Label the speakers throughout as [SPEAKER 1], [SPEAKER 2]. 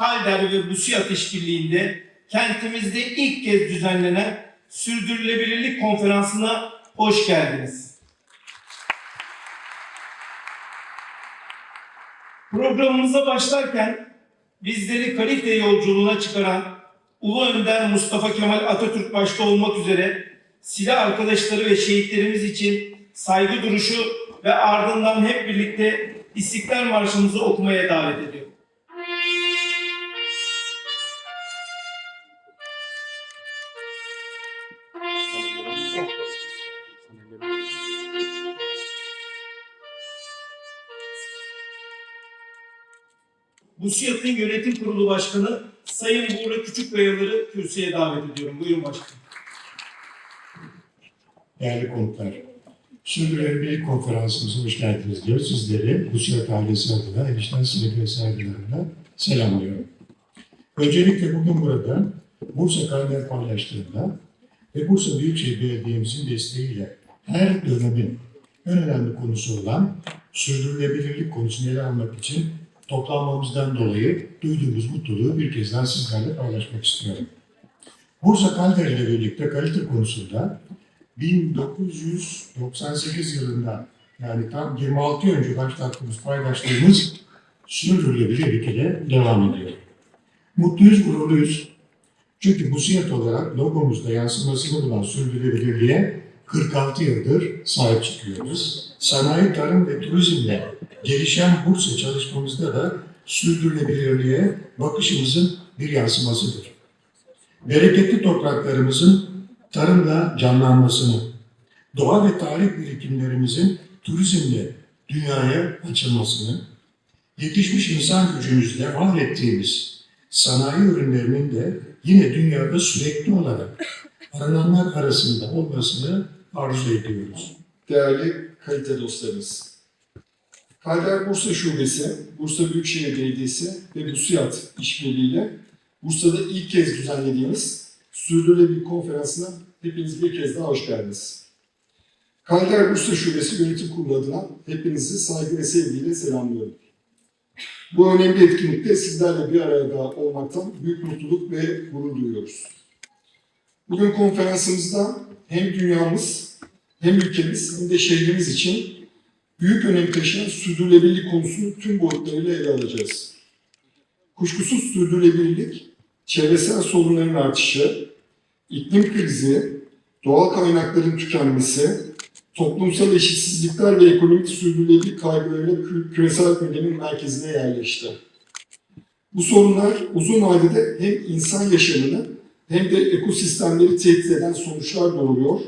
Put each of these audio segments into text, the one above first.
[SPEAKER 1] Kalder ve Busiyat işbirliğinde kentimizde ilk kez düzenlenen Sürdürülebilirlik Konferansı'na hoş geldiniz. Programımıza başlarken bizleri kalite yolculuğuna çıkaran Ulu Önder Mustafa Kemal Atatürk başta olmak üzere silah arkadaşları ve şehitlerimiz için saygı duruşu ve ardından hep birlikte İstiklal Marşımızı okumaya davet ediyorum. Busiyat'ın yönetim kurulu başkanı Sayın Buğra Küçükkayaları kürsüye davet ediyorum. Buyurun başkanım.
[SPEAKER 2] Değerli konuklar, Sürdürülebilirlik Konferansımıza hoş geldiniz diyor. Sizleri Busiyat ailesi adına, enişten sevgi ve saygılarımla selamlıyorum. Öncelikle bugün burada Bursa Kalender paylaştığında ve Bursa Büyükşehir Belediye'mizin desteğiyle her dönemin en önemli konusu olan sürdürülebilirlik konusunu ele almak için toplanmamızdan dolayı duyduğumuz mutluluğu bir kez daha sizlerle paylaşmak istiyorum. Bursa Kalender ile birlikte kalite konusunda 1998 yılında yani tam 26 yıl önce başlattığımız paylaştığımız sürdürülebilirlik ile devam ediyor. Mutluyuz, gururluyuz. Çünkü bu siyet olarak logomuzda yansımasını bulan sürdürülebilirliğe 46 yıldır sahip çıkıyoruz. Sanayi, tarım ve turizmle gelişen Bursa çalışmamızda da sürdürülebilirliğe bakışımızın bir yansımasıdır. Bereketli topraklarımızın tarımla canlanmasını, doğa ve tarih birikimlerimizin turizmle dünyaya açılmasını, yetişmiş insan gücümüzle var ettiğimiz sanayi ürünlerinin de yine dünyada sürekli olarak arananlar arasında olmasını arzu ediyoruz.
[SPEAKER 3] Değerli kalite dostlarımız. Kalder Bursa Şubesi, Bursa Büyükşehir Belediyesi ve BUSİAD işbirliğiyle Bursa'da ilk kez düzenlediğimiz Sürdürülebilirlik Konferansı'na hepiniz bir kez daha hoş geldiniz. Kalder Bursa Şubesi Yönetim Kurulu adına hepinizi saygı ve sevgiyle selamlıyorum. Bu önemli etkinlikte sizlerle bir araya daha olmaktan büyük mutluluk ve gurur duyuyoruz. Bugün konferansımızda hem dünyamız hem ülkemiz hem de şehrimiz için büyük önem taşıyan sürdürülebilirlik konusunu tüm boyutlarıyla ele alacağız. Kuşkusuz sürdürülebilirlik, çevresel sorunların artışı, iklim krizi, doğal kaynakların tükenmesi, toplumsal eşitsizlikler ve ekonomik sürdürülebilirlik kaygılarıyla kü- küresel gündemin merkezine yerleşti. Bu sorunlar uzun vadede hem insan yaşamını hem de ekosistemleri tehdit eden sonuçlar doğuruyor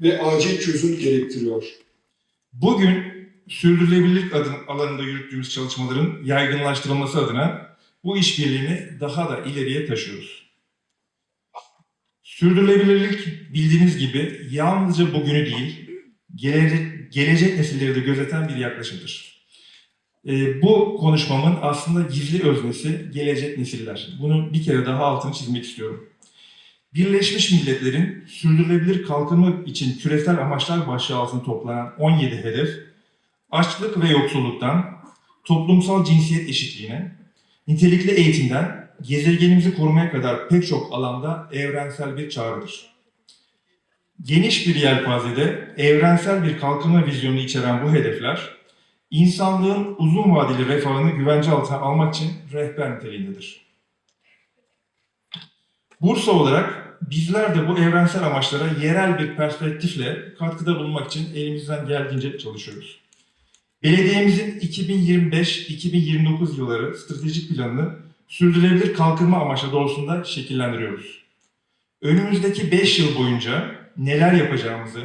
[SPEAKER 3] ve acil çözüm gerektiriyor.
[SPEAKER 4] Bugün sürdürülebilirlik alanında yürüttüğümüz çalışmaların yaygınlaştırılması adına bu işbirliğini daha da ileriye taşıyoruz. Sürdürülebilirlik bildiğiniz gibi yalnızca bugünü değil, gelecek, gelecek nesilleri de gözeten bir yaklaşımdır. Ee, bu konuşmamın aslında gizli öznesi gelecek nesiller. Bunu bir kere daha altını çizmek istiyorum. Birleşmiş Milletler'in sürdürülebilir kalkınma için küresel amaçlar başlığı altında toplanan 17 hedef, açlık ve yoksulluktan, toplumsal cinsiyet eşitliğine, nitelikli eğitimden, gezegenimizi korumaya kadar pek çok alanda evrensel bir çağrıdır. Geniş bir yelpazede evrensel bir kalkınma vizyonu içeren bu hedefler, insanlığın uzun vadeli refahını güvence altına almak için rehber niteliğindedir. Bursa olarak bizler de bu evrensel amaçlara yerel bir perspektifle katkıda bulunmak için elimizden geldiğince çalışıyoruz. Belediyemizin 2025-2029 yılları stratejik planını sürdürülebilir kalkınma amaçlı doğrultusunda şekillendiriyoruz. Önümüzdeki 5 yıl boyunca neler yapacağımızı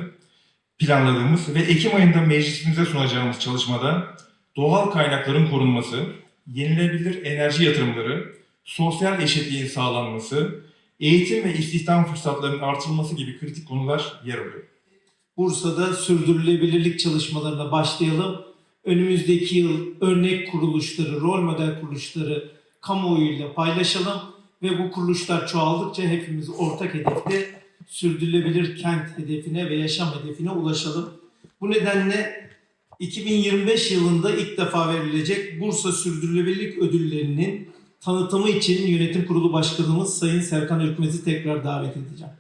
[SPEAKER 4] planladığımız ve Ekim ayında meclisimize sunacağımız çalışmada doğal kaynakların korunması, yenilebilir enerji yatırımları, sosyal eşitliğin sağlanması, eğitim ve istihdam fırsatlarının artırılması gibi kritik konular yer alıyor.
[SPEAKER 1] Bursa'da sürdürülebilirlik çalışmalarına başlayalım. Önümüzdeki yıl örnek kuruluşları, rol model kuruluşları kamuoyuyla paylaşalım ve bu kuruluşlar çoğaldıkça hepimiz ortak hedefte sürdürülebilir kent hedefine ve yaşam hedefine ulaşalım. Bu nedenle 2025 yılında ilk defa verilecek Bursa Sürdürülebilirlik Ödülleri'nin tanıtımı için yönetim kurulu başkanımız Sayın Serkan Ürkmez'i tekrar davet edeceğim.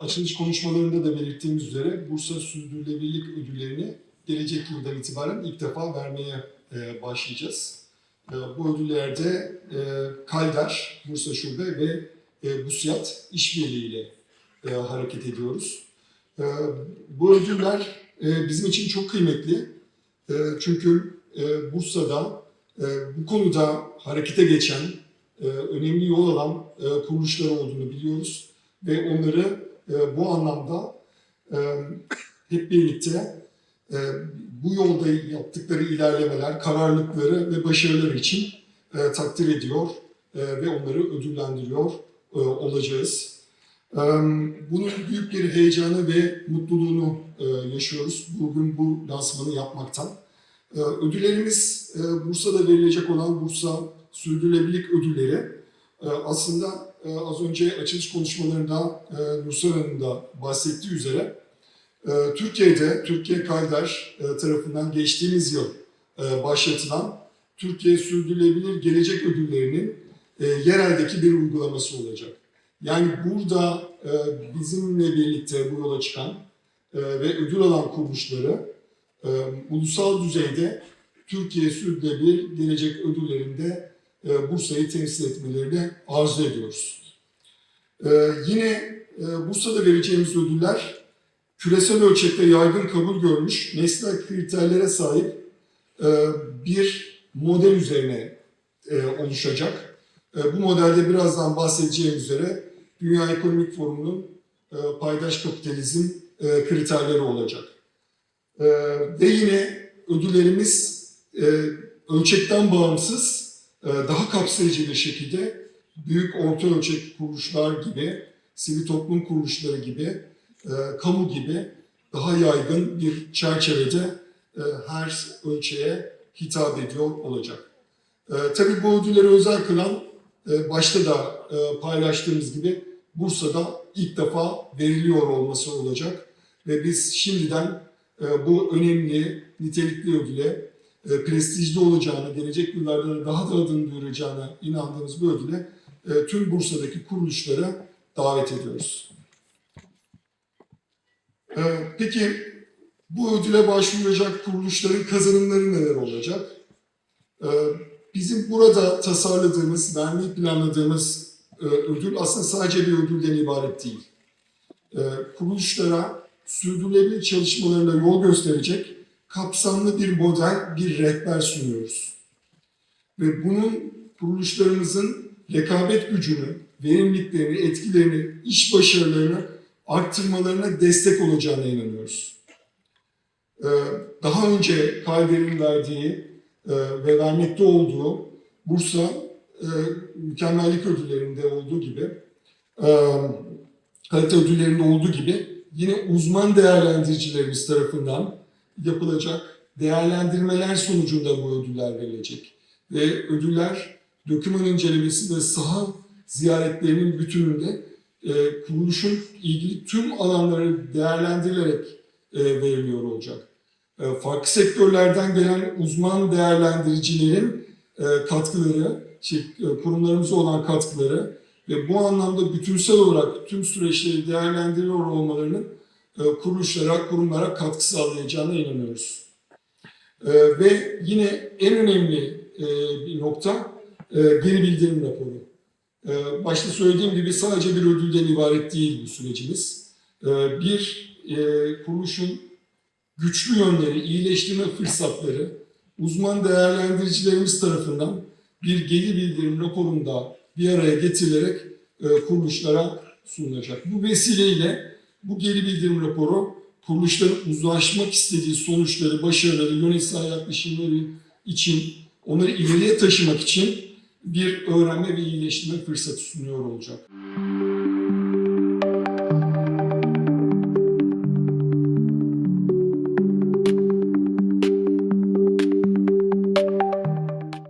[SPEAKER 3] Açılış konuşmalarında da belirttiğimiz üzere Bursa Sürdürülebilirlik Ödülleri'ni gelecek yıldan itibaren ilk defa vermeye e, başlayacağız. E, bu ödüllerde e, Kaldar, Bursa Şube ve BUSYAT işbirliğiyle hareket ediyoruz. Bu ödüller bizim için çok kıymetli. E, çünkü e, Bursa'da e, bu konuda harekete geçen, önemli yol alan kuruluşlar olduğunu biliyoruz ve onları bu anlamda hep birlikte bu yolda yaptıkları ilerlemeler, kararlılıkları ve başarıları için takdir ediyor ve onları ödüllendiriyor olacağız. Bunun büyük bir heyecanı ve mutluluğunu yaşıyoruz bugün bu lansmanı yapmaktan. Ödüllerimiz Bursa'da verilecek olan Bursa Sürdürülebilirlik Ödülleri aslında az önce açılış konuşmalarında Nursel Hanım da bahsettiği üzere Türkiye'de Türkiye Kalder e, tarafından geçtiğimiz yıl başlatılan Türkiye Sürdürülebilir Gelecek Ödülleri'nin yereldeki bir uygulaması olacak. Yani burada e, bizimle birlikte bu yola çıkan e, ve ödül alan kuruluşları e, ulusal düzeyde Türkiye Sürdürülebilir Gelecek Ödülleri'nde e, Bursa'yı temsil etmelerini arzu ediyoruz. E, yine e, Bursa'da vereceğimiz ödüller küresel ölçekte yaygın kabul görmüş nesnel kriterlere sahip e, bir model üzerine e, oluşacak. E, bu modelde birazdan bahsedeceğim üzere Dünya Ekonomik Forumu'nun e, paydaş kapitalizm e, kriterleri olacak. E, ve yine ödüllerimiz e, ölçekten bağımsız e, daha kapsayıcı bir şekilde büyük orta ölçek kuruluşlar gibi, sivil toplum kuruluşları gibi, e, kamu gibi daha yaygın bir çerçevede e, her ölçeğe hitap ediyor olacak. E, tabii bu ödülleri özel kılan e, başta da e, paylaştığımız gibi Bursa'da ilk defa veriliyor olması olacak ve biz şimdiden e, bu önemli nitelikli ödüle e, prestijli olacağını, gelecek yıllarda da daha da adını duyuracağına inandığımız bu ödüle tüm Bursa'daki kuruluşlara davet ediyoruz. Peki bu ödüle başvuracak kuruluşların kazanımları neler olacak? Bizim burada tasarladığımız, vermeyi planladığımız ödül aslında sadece bir ödülden ibaret değil. E, kuruluşlara sürdürülebilir çalışmalarına yol gösterecek kapsamlı bir model, bir rehber sunuyoruz. Ve bunun kuruluşlarımızın rekabet gücünü, verimliliklerini, etkilerini, iş başarılarını arttırmalarına destek olacağına inanıyoruz. Ee, daha önce Kayder'in verdiği e, ve vermekte olduğu Bursa e, mükemmellik ödüllerinde olduğu gibi, e, kalite ödüllerinde olduğu gibi yine uzman değerlendiricilerimiz tarafından yapılacak değerlendirmeler sonucunda bu ödüller verilecek. Ve ödüller döküman incelemesi ve saha ziyaretlerinin bütününde e, kuruluşun ilgili tüm alanları değerlendirilerek e, veriliyor olacak. E, farklı sektörlerden gelen uzman değerlendiricilerin e, katkıları, kurumlarımıza olan katkıları ve bu anlamda bütünsel olarak tüm süreçleri değerlendiriyor olmalarının e, kuruluşlara, kurumlara katkı sağlayacağına inanıyoruz. E, ve yine en önemli e, bir nokta e, geri bildirim raporu. E, başta söylediğim gibi sadece bir ödülden ibaret değil bu sürecimiz. E, bir e, kuruluşun güçlü yönleri, iyileştirme fırsatları uzman değerlendiricilerimiz tarafından bir geri bildirim raporunda bir araya getirilerek e, kuruluşlara sunulacak. Bu vesileyle bu geri bildirim raporu kuruluşların uzlaşmak istediği sonuçları, başarıları, yönetsel yaklaşımları için onları ileriye taşımak için bir öğrenme ve iyileştirme fırsatı sunuyor olacak.